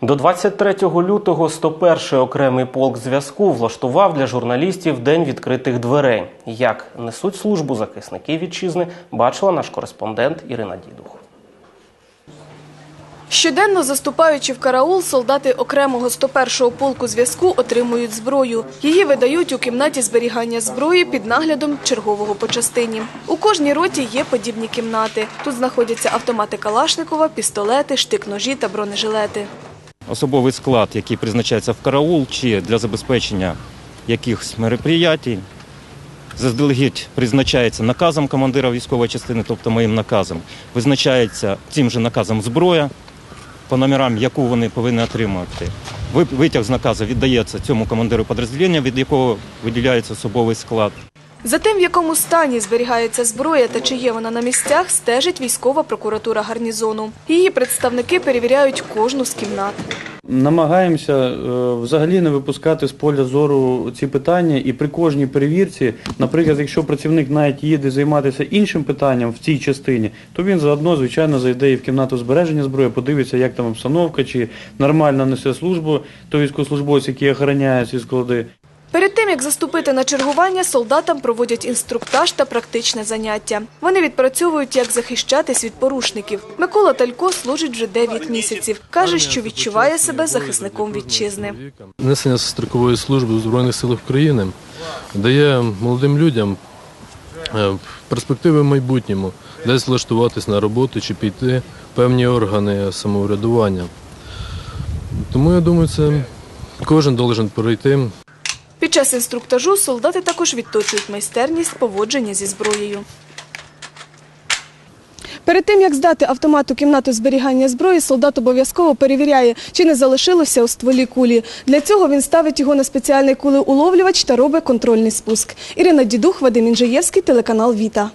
До 23 лютого 101 окремий полк зв'язку влаштував для журналістів день відкритих дверей. Як несуть службу захисники вітчизни, бачила наш кореспондент Ірина Дідух. Щоденно заступаючи в караул, солдати окремого 101-го полку зв'язку отримують зброю. Її видають у кімнаті зберігання зброї під наглядом чергового по частині. У кожній роті є подібні кімнати. Тут знаходяться автомати Калашникова, пістолети, штик-ножі та бронежилети. Особовий склад, який призначається в караул чи для забезпечення якихось мероприятій, заздалегідь призначається наказом командира військової частини, тобто моїм наказом, визначається цим же наказом зброя, по номерам, яку вони повинні отримати. Витяг з наказу віддається цьому командиру підрозділення, від якого виділяється особовий склад. За тим, в якому стані зберігається зброя та чи є вона на місцях, стежить військова прокуратура гарнізону. Її представники перевіряють кожну з кімнат. Намагаємося е, взагалі не випускати з поля зору ці питання, і при кожній перевірці, наприклад, якщо працівник навіть їде займатися іншим питанням в цій частині, то він заодно, звичайно, зайде і в кімнату збереження зброї, подивиться, як там обстановка, чи нормально несе службу той військовослужбовець, який охороняє ці склади. Перед тим, як заступити на чергування, солдатам проводять інструктаж та практичне заняття. Вони відпрацьовують, як захищатись від порушників. Микола Талько служить вже 9 місяців. Каже, що відчуває себе захисником вітчизни. Несення строкової служби у Збройних силах України дає молодим людям е, перспективи в майбутньому, десь влаштуватись на роботу чи піти в певні органи самоврядування. Тому я думаю, це кожен должен пройти. Під час інструктажу солдати також відточують майстерність поводження зі зброєю. Перед тим, як здати автомат у кімнату зберігання зброї, солдат обов'язково перевіряє, чи не залишилося у стволі кулі. Для цього він ставить його на спеціальний кулеуловлювач та робить контрольний спуск. Ірина Дідух, Вадим Інжиєвський, телеканал Віта.